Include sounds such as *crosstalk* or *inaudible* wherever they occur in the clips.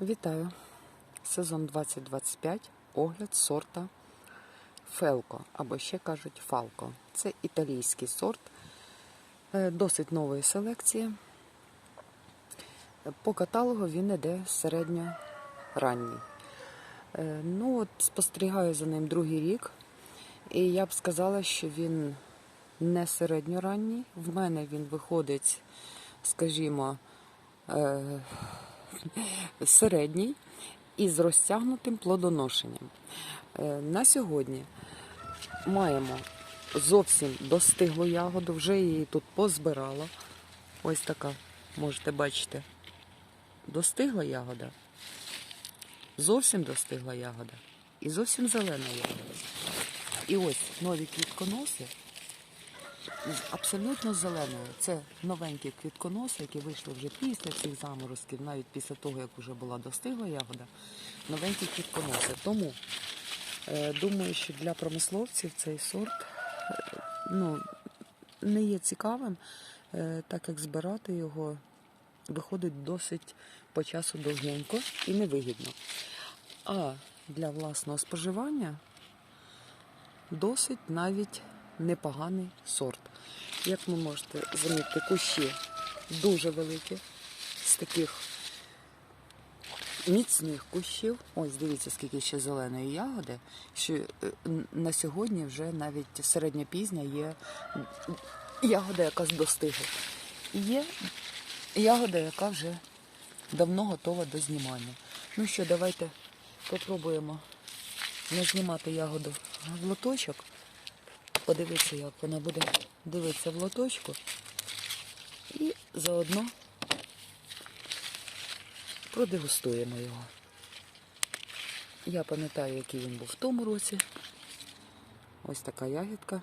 Вітаю! Сезон 2025. Огляд сорта Фелко, або ще кажуть Фалко. Це італійський сорт, е, досить нової селекції. По каталогу він іде середньоранній. Е, Ну, от спостерігаю за ним другий рік, і я б сказала, що він не середньоранній. В мене він виходить, скажімо, е, *laughs* середній і з розтягнутим плодоношенням. Е, На сьогодні маємо зовсім достиглу ягоду, вже її тут позбирала. Ось така, можете бачити, достигла ягода, зовсім достигла ягода і зовсім зелена ягода. І ось нові квітконоси абсолютно зеленою. Це новенькі квітконоси, які вийшли вже після цих заморозків, навіть після того, як вже була достигла ягода. Новенькі квітконоси. Тому е, думаю, що для промисловців цей сорт е, ну, не є цікавим, е, так як збирати його виходить досить по часу довгенько і невигідно. А для власного споживання досить навіть непоганий сорт. Як ви можете замітити, кущі дуже великі, з таких міцних кущів. Ось дивіться, скільки ще зеленої ягоди, що е, на сьогодні вже навіть середньопізня є ягода, яка достигла. І є ягода, яка вже давно готова до знімання. Ну що, давайте попробуємо назнімати ягоду в лоточок. Подивитися, як вона буде дивитися в лоточку. І заодно продегустуємо його. Я пам'ятаю, який він був в тому році. Ось така ягідка.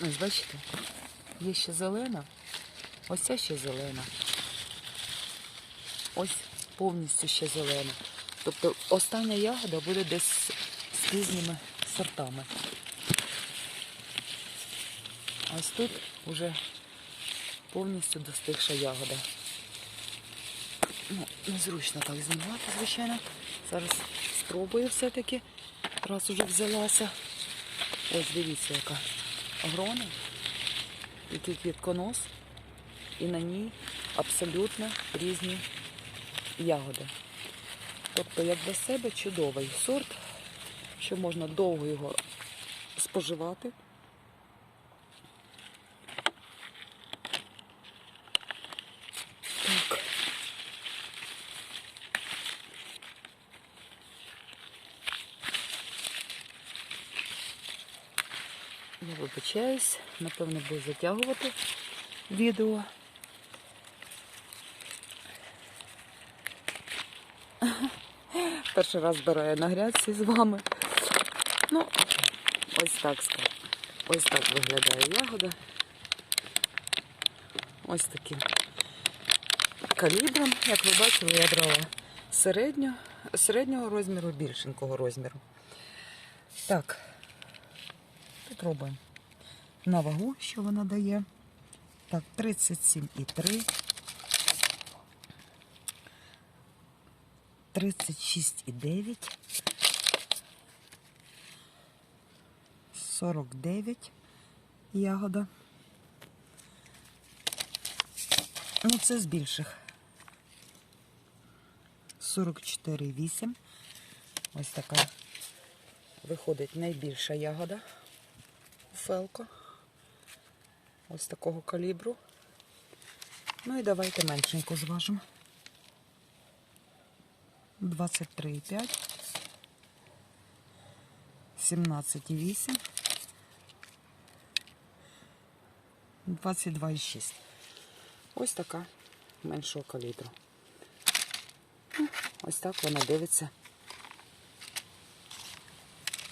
Ось бачите, є ще зелена, ось ця ще зелена. Ось повністю ще зелена. Тобто остання ягода буде десь з пізніми сортами. Ось тут вже повністю достигша ягода. Ну, незручно так знімати, звичайно. Зараз спробую все-таки, раз уже взялася. Ось дивіться, яка грона, який квітконос, і на ній абсолютно різні ягоди. Тобто, як для себе чудовий сорт, що можна довго його споживати. Так. Я вибачаюсь, напевно, буду затягувати відео. Перший раз збираю на грядці з вами. Ну, ось так. Ось так виглядає ягода. Ось таким калібром, як ви бачили, я брала середньо, середнього розміру, більшенького розміру. Так, попробуємо. На вагу, що вона дає. Так, 37,3. 36,9, 49 ягода. Ну, це з більших. 44,8. Ось така виходить найбільша ягода фелко. Ось такого калібру. Ну і давайте меншеньку зважимо. 23,5, 17,8, 22,6. Ось така меншого калібру. Ну, Ось так вона дивиться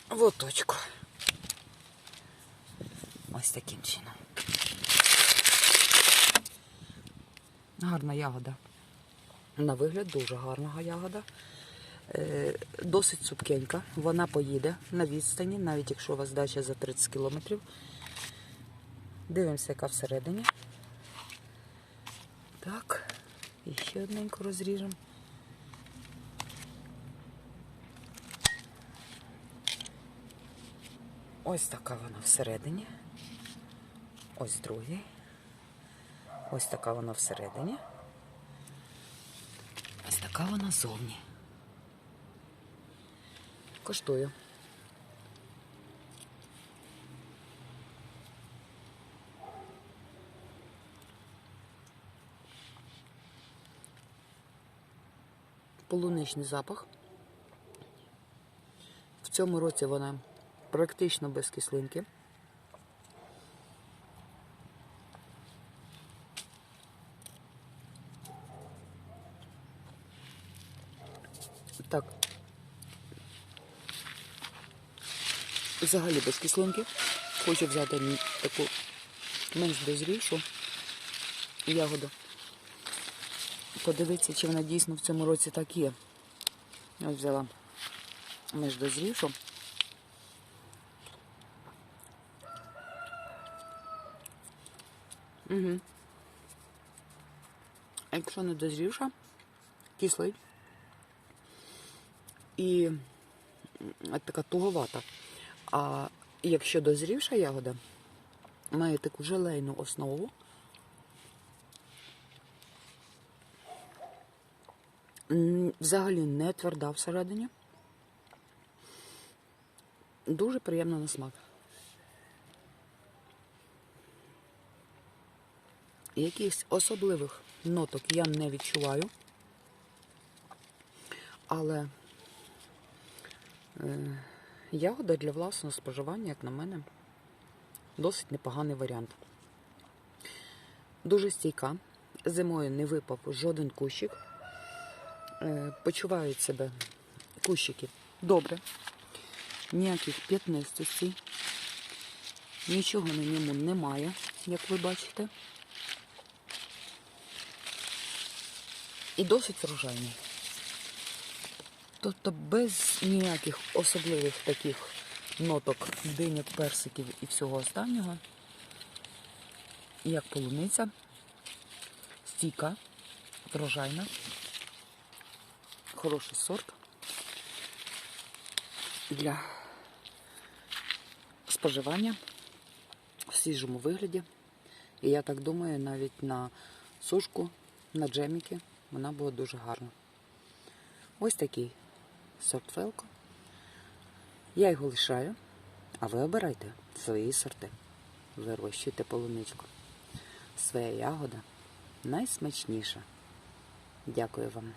в лоточку. Ось таким чином. Гарна ягода. На вигляд дуже гарна ягода. Е, Досить цупкенька. Вона поїде на відстані, навіть якщо у вас дача за 30 кілометрів. Дивимося, яка всередині. Так, і ще одненько розріжемо. Ось така вона всередині. Ось другий. Ось така вона всередині. Така вона зовні. Коштую. Полуничний запах. В цьому році вона практично без кислинки. Так. Взагалі без кислинки. Хочу взяти таку менш дозрівшу ягоду. Подивитися, чи вона дійсно в цьому році так є. Ось взяла менш дозрівшу. Угу. Якщо не дозрівша, кислий. І така туговата. А якщо дозрівша ягода, має таку желейну основу. Взагалі не тверда всередині. Дуже приємна на смак. Якихось особливих ноток я не відчуваю. Але ягода для власного споживання, як на мене, досить непоганий варіант. Дуже стійка. Зимою не випав жоден кущик. Е, почувають себе кущики добре. Ніяких п'ятнистостей. Нічого на ньому немає, як ви бачите. І досить врожайний. Тобто без ніяких особливих таких ноток диняк, персиків і всього останнього, як полуниця, стійка, врожайна, хороший сорт для споживання в свіжому вигляді. І я так думаю, навіть на сушку, на джеміки вона буде дуже гарна. Ось такий сорт. Я його лишаю, а ви обирайте свої сорти. Вирощуйте полуничку. Своя ягода найсмачніша. Дякую вам.